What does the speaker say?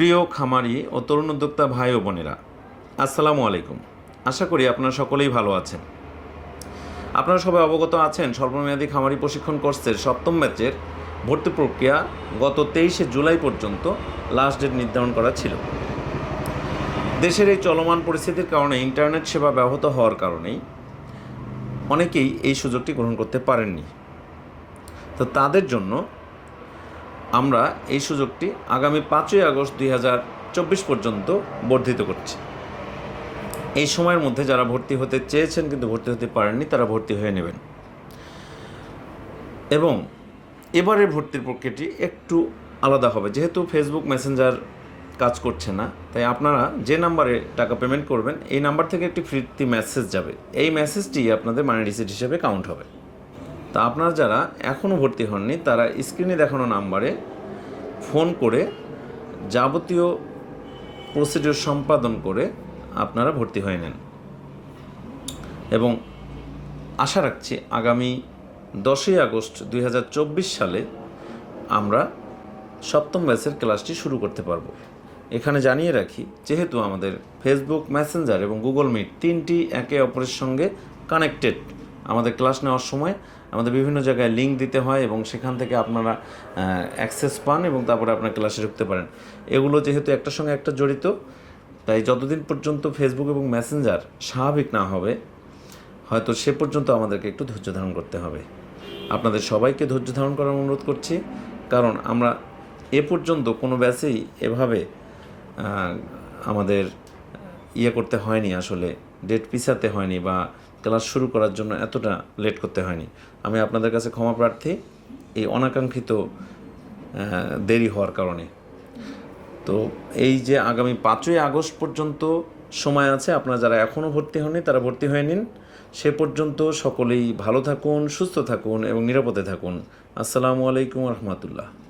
প্রিয় খামারি ও তরুণ উদ্যোক্তা ভাই ও বোনেরা, আসসালামু আলাইকুম। আশা করি আপনারা সকলেই ভালো আছেন। আপনারা সবাই অবগত আছেন স্বল্পমেয়াদী খামারি প্রশিক্ষণ কোর্সের সপ্তম ব্যাচের ভর্তি প্রক্রিয়া গত তেইশে জুলাই পর্যন্ত লাস্ট ডেট নির্ধারণ করা ছিল। দেশের এই চলমান পরিস্থিতির কারণে ইন্টারনেট সেবা ব্যাহত হওয়ার কারণেই অনেকেই এই সুযোগটি গ্রহণ করতে পারেননি। তো তাদের জন্য আমরা এই সুযোগটি আগামী পাঁচই আগস্ট দুই হাজার চব্বিশ পর্যন্ত বর্ধিত করছি। এই সময়ের মধ্যে যারা ভর্তি হতে চেয়েছেন কিন্তু ভর্তি হতে পারেননি, তারা ভর্তি হয়ে নেবেন। এবং এবারের ভর্তির প্রক্রিয়াটি একটু আলাদা হবে। যেহেতু ফেসবুক মেসেঞ্জার কাজ করছে না, তাই আপনারা যে নাম্বারে টাকা পেমেন্ট করবেন, এই নাম্বার থেকে একটি ফ্রিতি মেসেজ যাবে। এই মেসেজটি আপনাদের মানি রিসিট হিসেবে কাউন্ট হবে। তা আপনারা যারা এখনও ভর্তি হননি, তারা স্ক্রিনে দেখানো নাম্বারে ফোন করে যাবতীয় প্রসিডিওর সম্পাদন করে আপনারা ভর্তি হয়ে নেন। এবং আশা রাখছি আগামী দশই আগস্ট দুই হাজার চব্বিশ সালে আমরা সপ্তম ব্যাচের ক্লাসটি শুরু করতে পারব। এখানে জানিয়ে রাখি, যেহেতু আমাদের ফেসবুক মেসেঞ্জার এবং গুগল মিট তিনটি একে অপরের সঙ্গে কানেক্টেড আমাদের ক্লাস নেওয়ার সময় আমাদের বিভিন্ন জায়গায় লিঙ্ক দিতে হয় এবং সেখান থেকে আপনারা অ্যাক্সেস পান এবং তারপরে আপনার ক্লাসে ঢুকতে পারেন। এগুলো যেহেতু একটার সঙ্গে একটা জড়িত, তাই যতদিন পর্যন্ত ফেসবুক এবং মেসেঞ্জার স্বাভাবিক না হবে, হয়তো সে পর্যন্ত আমাদেরকে একটু ধৈর্য ধারণ করতে হবে। আপনাদের সবাইকে ধৈর্য ধারণ করার অনুরোধ করছি, কারণ আমরা এ পর্যন্ত কোনো ব্যাচেই এভাবে আমাদের ইয়ে করতে হয়নি আসলে ডেট পিছাতে হয়নি বা ক্লাস শুরু করার জন্য এতটা লেট করতে হয়নি। আমি আপনাদের কাছে ক্ষমা প্রার্থী, এই অনাকাঙ্ক্ষিত দেরি হওয়ার কারণে। তো এই যে আগামী পাঁচই আগস্ট পর্যন্ত সময় আছে, আপনারা যারা এখনও ভর্তি হননি, তারা ভর্তি হয়ে নিন। সে পর্যন্ত সকলেই ভালো থাকুন, সুস্থ থাকুন এবং নিরাপদে থাকুন। আসসালামু আলাইকুম রহমতুল্লাহ।